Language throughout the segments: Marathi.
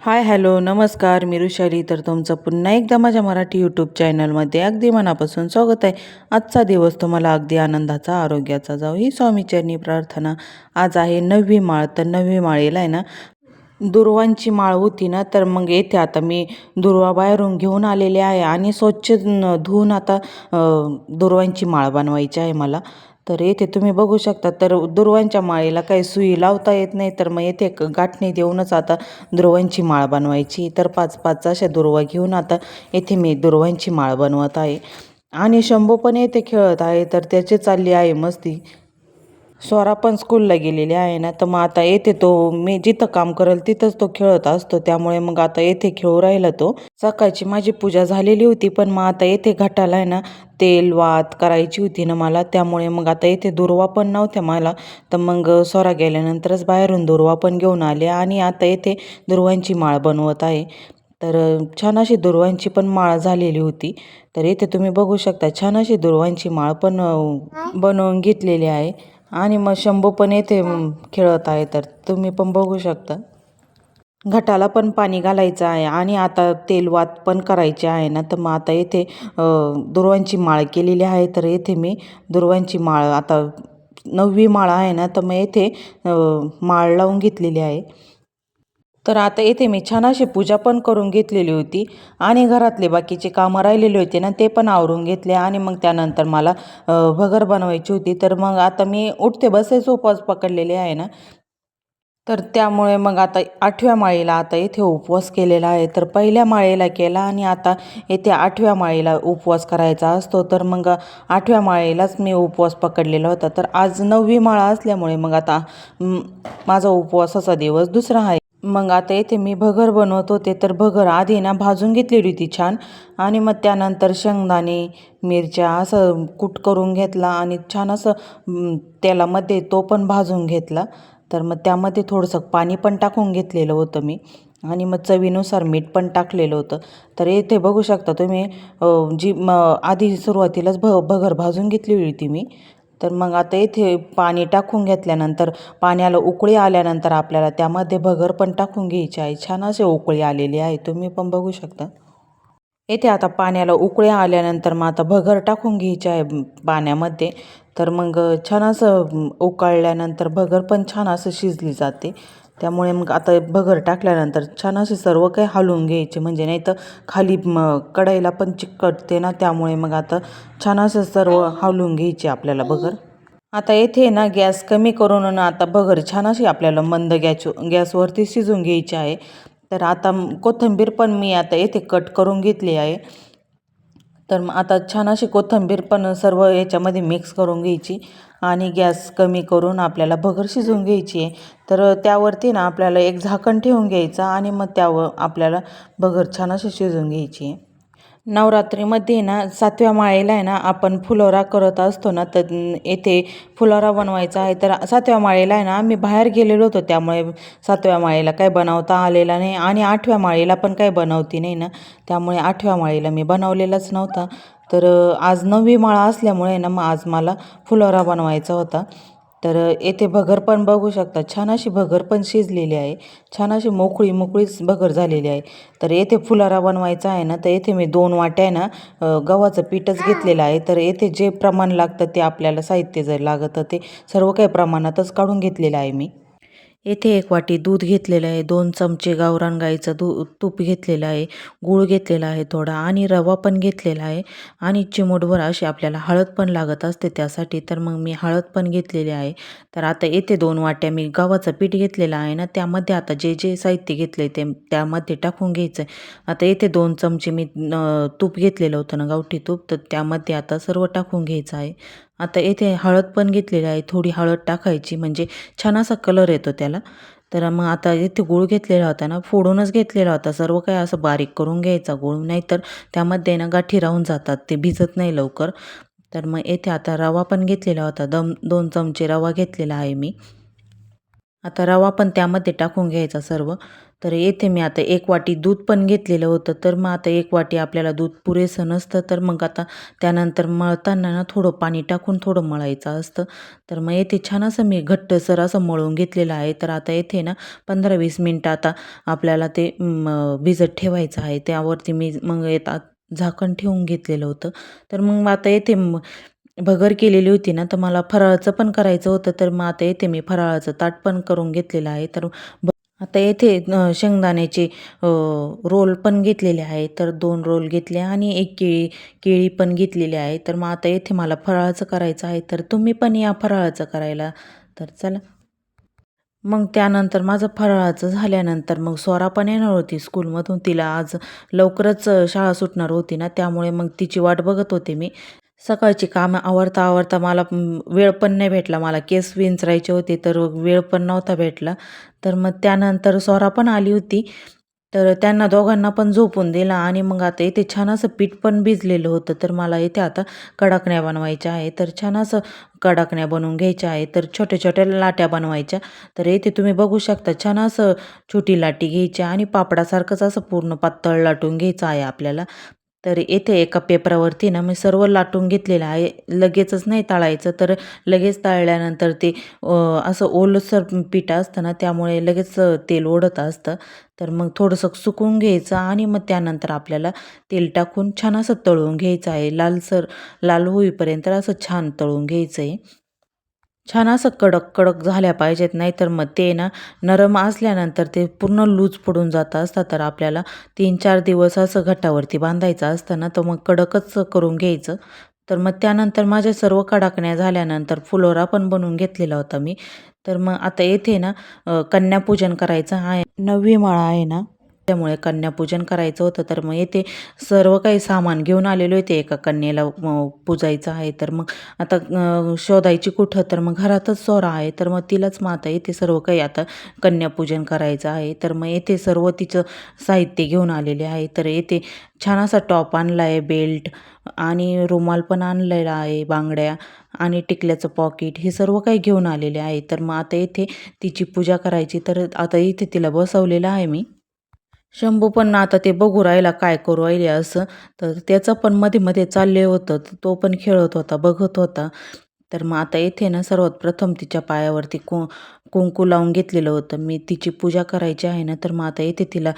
हाय हॅलो नमस्कार मी ऋषाली. तर तुमचं पुन्हा एकदा माझ्या मराठी यूट्यूब चॅनलमध्ये अगदी मनापासून स्वागत आहे. आजचा दिवस तुम्हाला अगदी आनंदाचा आरोग्याचा जाऊ ही स्वामीचरणी प्रार्थना आज आहे नववी माळ. तर नववी माळेला आहे ना दुर्वांची माळ होती ना तर मग येथे आता मी दुर्वा बाहेरून घेऊन आलेले आहे आणि स्वच्छ धुवून आता दुर्वांची माळ बनवायची आहे मला. तर येथे तुम्ही बघू शकता तर दुर्वांच्या माळेला काही सुई लावता येत नाही तर मग येथे गाठणी देऊनच आता दुर्वांची माळ बनवायची. तर पाच पाच अशा दुर्वा घेऊन आता येथे मी दुर्वांची माळ बनवत आहे. आणि शंभू पण येथे खेळत आहे तर त्याची चालली आहे मस्ती. स्वरा पण स्कूलला गेलेली आहे ना तर मग आता येथे तो मी जिथं काम करेल तिथंच तो खेळत असतो. त्यामुळे मग आता येथे खेळू राहिला तो. सकाळची माझी पूजा झालेली होती पण मग आता येथे घाटाला आहे ना तेल वात करायची होती ना मला. त्यामुळे मग आता येथे दुर्वा पण नव्हत्या मला. तर मग स्वरा गेल्यानंतरच बाहेरून दुर्वा पण घेऊन आले आणि आता येथे दुर्वांची माळ बनवत आहे. तर छान अशी दुर्वांची पण माळ झालेली होती. तर इथे तुम्ही बघू शकता छान अशी दुर्वांची माळ पण बनवून घेतलेली आहे. आणि मग शंभू पण येथे खेळत आहे तर तुम्ही पण बघू शकता. घटाला पण पाणी घालायचं आहे आणि आता तेलवात पण करायचे आहे ना तर मग आता येथे दुर्वांची माळ केलेली आहे तर येथे मी दुर्वांची माळ आता नववी माळ आहे ना तर मग येथे माळ लावून घेतलेली आहे. तर आता येथे मी छान अशी पूजा पण करून घेतलेली होती आणि घरातले बाकीचे कामं राहिलेले होते ना ते पण आवरून घेतले आणि मग त्यानंतर मला भगर बनवायची होती. तर मग आता मी उठते बसायचं उपवास पकडलेले आहे ना. तर त्यामुळे मग आता आठव्या माळीला आता येथे उपवास केलेला आहे. तर पहिल्या माळेला केला आणि आता येथे आठव्या माळीला उपवास करायचा असतो. तर मग आठव्या माळेलाच मी उपवास पकडलेला होता. तर आज नववी माळा असल्यामुळे मग आता माझा उपवासाचा दिवस दुसरा आहे. मग आता येथे मी भगर बनवत होते तर भगर आधी ना भाजून घेतलेली होती छान. आणि मग त्यानंतर शेंगदाणे मिरच्या असं कूट करून घेतला आणि छान असं तेलामध्ये तो पण भाजून घेतला. तर मग त्यामध्ये थोडंसं पाणी पण टाकून घेतलेलं होतं मी. आणि मग चवीनुसार मीठ पण टाकलेलं होतं. तर येथे बघू शकता तुम्ही जी म आधी सुरुवातीलाच भ भगर भाजून घेतलेली होती मी. तर मग आता इथे पाणी टाकून घेतल्यानंतर पाण्याला उकळी आल्यानंतर आपल्याला त्यामध्ये भगर पण टाकून घ्यायची आहे. छान असे उकळी आलेली आहे. तुम्ही पण बघू शकता. येथे आता पाण्याला उकळी आल्यानंतर मग आता भगर टाकून घ्यायची आहे पाण्यामध्ये. तर मग छान असं उकळल्यानंतर भगर पण छान असं शिजली जाते. त्यामुळे मग आता भगर टाकल्यानंतर छान असे सर्व काही हलवून घ्यायचे. म्हणजे नाही तर खाली म कढईला पण चिकटते ना त्यामुळे मग आता छान असं सर्व हलवून घ्यायचे आपल्याला भगर. आता येथे ना गॅस कमी करून ना आता भगर छान अशी आपल्याला मंद गॅच गॅसवरती शिजून घ्यायची आहे. तर आता कोथिंबीर पण मी आता येथे कट करून घेतली आहे. तर मग आता छान अशी कोथिंबीर पण सर्व याच्यामध्ये मिक्स करून घ्यायची आणि गॅस कमी करून आपल्याला भगर शिजवून घ्यायची आहे. तर त्यावरती ना आपल्याला एक झाकण ठेवून घ्यायचं आणि मग त्यावर आपल्याला भगर छान अशी शिजवून घ्यायची आहे. नवरात्रीमध्ये ना सातव्या माळेला आहे ना आपण फुलोरा करत असतो ना तर येथे फुलोरा बनवायचा आहे. तर सातव्या माळेला आहे ना आम्ही बाहेर गेलेलो होतो त्यामुळे सातव्या माळेला काय बनवता आलेला नाही आणि आठव्या माळेला पण काही बनवती नाही ना त्यामुळे आठव्या माळेला मी बनवलेलाच नव्हता. तर आज नववी माळा असल्यामुळे ना मग आज मला फुलोरा बनवायचा होता. तर येथे भगर पण बघू शकता. छान अशी भगर पण शिजलेली आहे. छान अशी मोकळी मोकळीच भगर झालेली आहे. तर येथे फुलारा बनवायचा आहे ना तर येथे मी दोन वाट्या आहे ना गव्हाचं पीठच घेतलेलं आहे. तर येथे जे प्रमाण लागतं ते आपल्याला साहित्य जर लागतं ते सर्व काही प्रमाणातच काढून घेतलेलं आहे मी. येथे एक वाटी दूध घेतलेलं आहे. दोन चमचे गावरान गाईचं दू तूप घेतलेलं आहे. गूळ घेतलेला आहे थोडा आणि रवा पण घेतलेला आहे. आणि चिमूटभर अशी आपल्याला हळद पण लागत असते त्यासाठी. तर मग मी हळद पण घेतलेली आहे. तर आता येथे दोन वाट्या मी गव्हाचं पीठ घेतलेलं आहे ना त्यामध्ये आता जे जे साहित्य घेतलं आहे ते त्यामध्ये टाकून घ्यायचं आहे आता येथे दोन चमचे मी तूप घेतलेलं होतं ना गावठी तूप तर त्यामध्ये आता सर्व टाकून घ्यायचं आहे. आता येथे हळद पण घेतलेली आहे. थोडी हळद टाकायची म्हणजे छान असा कलर येतो त्याला. तर मग आता इथे गूळ घेतलेला होता ना फोडूनच घेतलेला होता. सर्व काही असं बारीक करून घ्यायचा गूळ नाहीतर त्यामध्ये ना गाठी राहून जातात ते भिजत नाही लवकर. तर मग येथे आता रवा पण घेतलेला होता. दम दोन चमचे रवा घेतलेला आहे मी. आता रवा पण त्यामध्ये टाकून घ्यायचा सर्व. तर येथे मी आता एक वाटी दूध पण घेतलेलं होतं. तर मग आता एक वाटी आपल्याला दूध पुरेसं नसतं. तर मग आता त्यानंतर मळताना ना थोडं पाणी टाकून थोडं मळायचं असतं. तर मग येथे छान असं मी घट्टसर असं मळून घेतलेलं आहे. तर आता येथे ना पंधरा वीस मिनटं आता आपल्याला ते भिजत ठेवायचं आहे. त्यावरती मी मग येतात झाकण ठेवून घेतलेलं होतं. तर मग आता येथे भगर केलेली होती ना तर मला फराळाचं पण करायचं होतं. तर मग आता येथे मी फराळाचं ताट पण करून घेतलेलं आहे. तर ब- आता येथे शेंगदाण्याचे रोल पण घेतलेले आहे तर दोन रोल घेतले आणि एक केळी केळी पण घेतलेली आहे. तर मग आता येथे मला फराळाचं करायचं आहे तर तुम्ही पण या फराळाचं करायला. तर चला. मग त्यानंतर माझं फराळाचं झाल्यानंतर मग स्वरा पण येणार होती स्कूलमधून. तिला आज लवकरच शाळा सुटणार होती ना त्यामुळे मग तिची वाट बघत होते मी. सकाळची कामं आवरता आवरता मला वेळ पण नाही भेटला मला. केस विंचरायचे होते तर वेळ पण नव्हता भेटला. तर मग त्यानंतर स्वरा पण आली होती. तर त्यांना दोघांना पण झोपून दिला आणि मग आता इथे छान असं पीठ पण भिजलेलं होतं. तर मला इथे आता कडाकण्या बनवायच्या आहे तर छान असं कडाकण्या बनवून घ्यायच्या आहे तर छोट्या छोट्या लाट्या बनवायच्या. तर इथे तुम्ही बघू शकता छान असं छोटी लाटी घ्यायची आणि पापडासारखंच असं पूर्ण पातळ लाटून घ्यायचं आहे आपल्याला. तर येथे एका पेपरावरती ना मी सर्व लाटून घेतलेलं आहे. लगेचच नाही तळायचं तर लगेच तळल्यानंतर ते असं ओलसर पीठ असतं ना त्यामुळे लगेच तेल ओढत असतं. तर मग थोडंसं सुकून घ्यायचं आणि मग त्यानंतर आपल्याला तेल टाकून छान असं तळून घ्यायचं आहे. लालसर लाल होईपर्यंत असं छान तळून घ्यायचं आहे छान असं कडक कडक झाल्या पाहिजेत नाहीतर मग ते ना नरम असल्यानंतर ते पूर्ण लूज पडून जात असतात. तर आपल्याला तीन चार दिवस असं घटावरती बांधायचं असतं ना तर मग कडकच करून घ्यायचं. तर मग त्यानंतर माझ्या सर्व कडाकण्या झाल्यानंतर फुलोरा पण बनवून घेतलेला होता मी. तर मग आता येथे ना कन्यापूजन करायचं आहे. नववी माळा आहे ना त्यामुळे कन्यापूजन करायचं होतं तर मग येथे सर्व काही सामान घेऊन आलेलो होते एका कन्येला पूजायचं आहे. तर मग आता शोधायची कुठं? तर मग घरातच सोरा आहे. तर मग तिलाच मग आता येथे सर्व काही आता कन्यापूजन करायचं आहे. तर मग येथे सर्व तिचं साहित्य घेऊन आलेले आहे. तर येथे छान असा टॉप आणला आहे बेल्ट आणि रुमाल पण आणलेला आहे बांगड्या आणि टिकल्याचं पॉकेट हे सर्व काही घेऊन आलेले आहे. तर मग आता येथे तिची पूजा करायची. तर आता इथे तिला बसवलेलं आहे मी. शंभू पण आता ते बघू राहिला काय करू राहिले असं. तर त्याचं पण मध्ये मध्ये चालले होतं. तर तो पण खेळत होता बघत होता. तर मग आता येथे ना सर्वात प्रथम तिच्या पायावरती कु कुंकू लावून घेतलेलं होतं. मी तिची पूजा करायची आहे ना तर मग आता येथे तिला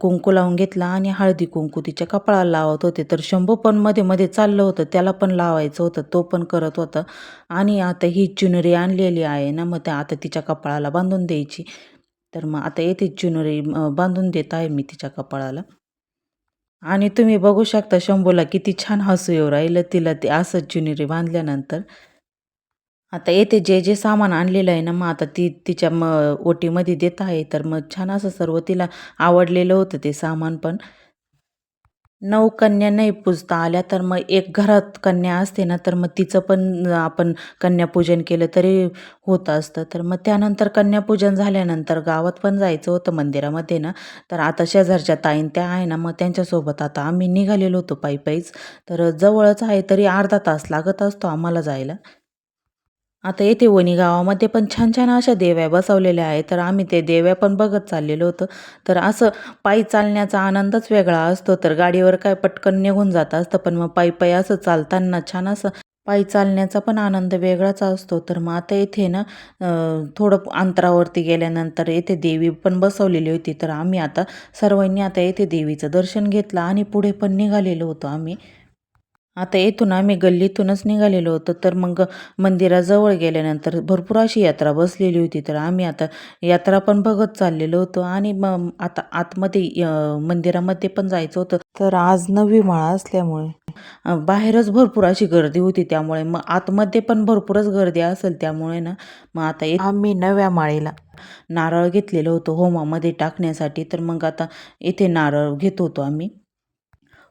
कुंकू लावून घेतला आणि हळदी कुंकू तिच्या कपाळाला लावत होते. तर शंभू पण मध्ये मध्ये चाललं होतं. त्याला पण लावायचं होतं. तो पण करत होता. आणि आता ही चुनरी आणलेली आहे ना मग त्या आता तिच्या कपाळाला बांधून द्यायची. तर मग आता येते चुनरी बांधून देत आहे मी तिच्या कपाळाला. आणि तुम्ही बघू शकता शंभूला किती छान हसू येऊ राहिलं तिला ते असंच जुनरी बांधल्यानंतर. आता येते जे जे सामान आणलेलं आहे ना मग आता ती तिच्या म ओटीमध्ये देत आहे. तर मग छान असं सर्व तिला आवडलेलं होतं ते सामान पण. नऊ कन्या नाही पूजता आल्या तर मग एक घरात कन्या असते ना तर मग तिचं पण आपण कन्यापूजन केलं तरी होत असतं. तर मग त्यानंतर कन्यापूजन झाल्यानंतर गावात पण जायचं होतं मंदिरामध्ये ना. तर आता शेजारच्या ताईन त्या आहे ना मग त्यांच्यासोबत आता आम्ही निघालेलो होतो पायी पायीच तर जवळच आहे तरी अर्धा तास लागत असतो आम्हाला जायला. आता येथे वणी गावामध्ये पण छान छान अशा देव्या बसवलेल्या आहेत. तर आम्ही ते देव्या पण बघत चाललेलो होतो. तर असं पायी चालण्याचा आनंदच वेगळा असतो. तर गाडीवर काय पटकन निघून जात असतं पण मग पायी पायी असं चालताना छान असं पायी चालण्याचा पण आनंद वेगळाच असतो. तर मग आता इथे ना थोडं अंतरावरती गेल्यानंतर येथे देवी पण बसवलेली होती. तर आम्ही आता सर्वांनी आता येथे देवीचं दर्शन घेतलं आणि पुढे पण निघालेलो होतो आम्ही. आता येथून आम्ही गल्लीतूनच निघालेलो होतो तर मग मंदिराजवळ गेल्यानंतर भरपूर अशी यात्रा बसलेली होती. तर आम्ही आता यात्रा पण बघत चाललेलो होतो आणि मग आता आतमध्ये मंदिरामध्ये पण जायचं होतं. तर आज नवी माळा असल्यामुळे बाहेरच भरपूर अशी गर्दी होती त्यामुळे. मग आतमध्ये पण भरपूरच गर्दी असेल त्यामुळे ना मग आता आम्ही नव्या माळेला नारळ घेतलेलं होतं होमामध्ये टाकण्यासाठी. तर मग आता इथे नारळ घेत होतो आम्ही.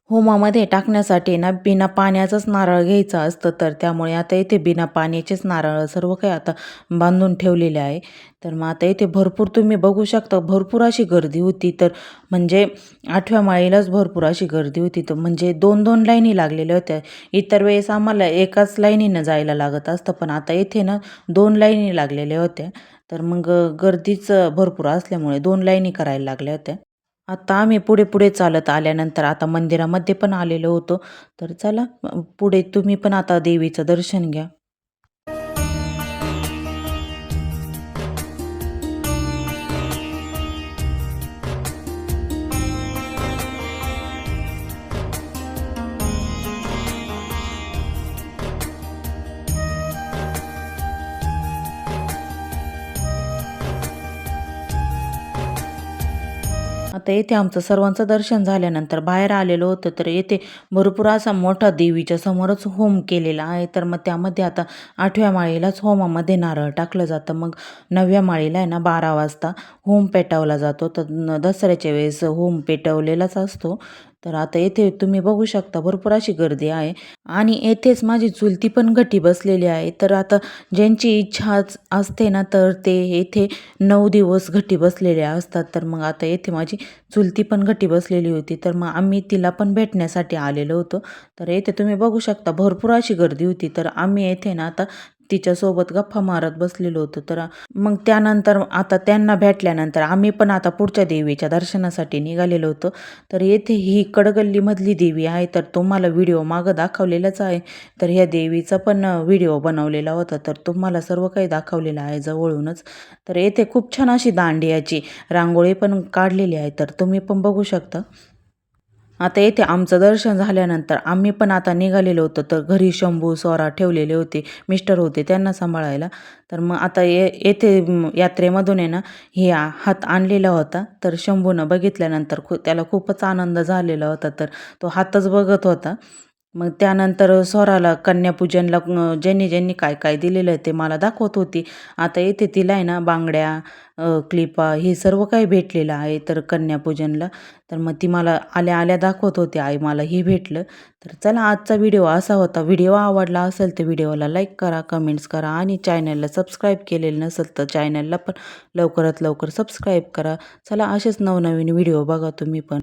होमामध्ये टाकण्यासाठी ना बिना पाण्याचंच नारळ घ्यायचं असतं तर त्यामुळे आता इथे बिना पाण्याचेच नारळ सर्व काही आता बांधून ठेवलेले आहे. तर मग आता इथे भरपूर तुम्ही बघू शकता भरपूर अशी गर्दी होती. तर म्हणजे आठव्या माळीलाच भरपूर अशी गर्दी होती. तर म्हणजे दोन दोन लाईनी लागलेल्या होत्या. इतर वेळेस आम्हाला एकाच लाईनीनं जायला लागत असतं पण आता इथे ना दोन लाईनी लागलेल्या होत्या. तर मग गर्दीच भरपूर असल्यामुळे दोन लाईनी करायला लागल्या होत्या. आता आम्ही पुढे पुढे चालत आल्यानंतर आता मंदिरामध्ये पण आलेलो होतो. तर चला पुढे तुम्ही पण आता देवीचं दर्शन घ्या. आता येथे आमचं सर्वांचं दर्शन झाल्यानंतर बाहेर आलेलो होतं. तर येथे भरपूर असा मोठा देवीच्या समोरच होम केलेला आहे. तर मग त्यामध्ये आता आठव्या माळीलाच होमामध्ये नारळ टाकलं जातं. मग नवव्या माळीला आहे ना बारा वाजता होम पेटवला जातो. तर न- दसऱ्याच्या वेळेस होम पेटवलेलाच असतो. तर आता येथे तुम्ही बघू शकता भरपूर अशी गर्दी आहे. आणि येथेच माझी चुलती पण घटी बसलेली आहे. तर आता ज्यांची इच्छा असते ना तर ते येथे नऊ दिवस घटी बसलेले असतात. तर मग आता येथे माझी चुलती पण घटी बसलेली होती. तर मग आम्ही तिला पण भेटण्यासाठी आलेलो होतो. तर येथे तुम्ही बघू शकता भरपूर अशी गर्दी होती. तर आम्ही येथे ना आता तिच्यासोबत गप्पा मारत बसलेलो होतो. तर मग त्यानंतर आता त्यांना भेटल्यानंतर आम्ही पण आता पुढच्या देवीच्या दर्शनासाठी निघालेलो होतो. तर येथे ही कडगल्लीमधली देवी आहे तर तुम्हाला व्हिडिओ मागं दाखवलेलाच आहे. तर ह्या देवीचा पण व्हिडिओ बनवलेला होता तर तुम्हाला सर्व काही दाखवलेलं आहे जवळूनच. तर येथे खूप छान अशी दांडियाची रांगोळी पण काढलेली आहे तर तुम्ही पण बघू शकता. आता येथे आमचं दर्शन झाल्यानंतर आम्ही पण आता निघालेलो होतो. तर घरी शंभू सोरा ठेवलेले होते मिस्टर होते त्यांना सांभाळायला. तर मग आता ये येथे यात्रेमधून आहे ना हे हात आणलेला होता. तर शंभूनं बघितल्यानंतर खू त्याला खूपच आनंद झालेला होता. तर तो हातच बघत होता. मग त्यानंतर स्वराला कन्यापूजनला ज्यांनी ज्यांनी काय काय दिलेलं आहे ते मला दाखवत होती. आता येथे तिला आहे ना बांगड्या क्लिपा हे सर्व काही भेटलेलं आहे तर कन्यापूजनला. तर मग ती मला आल्या आल्या दाखवत होती आई मला हे भेटलं. तर चला आजचा व्हिडिओ असा होता. व्हिडिओ आवडला असेल तर व्हिडिओला लाईक करा कमेंट्स करा आणि चॅनलला सबस्क्राईब केलेलं नसेल तर चॅनलला पण लवकरात लवकर सबस्क्राईब करा. चला असेच नवनवीन व्हिडिओ बघा तुम्ही पण.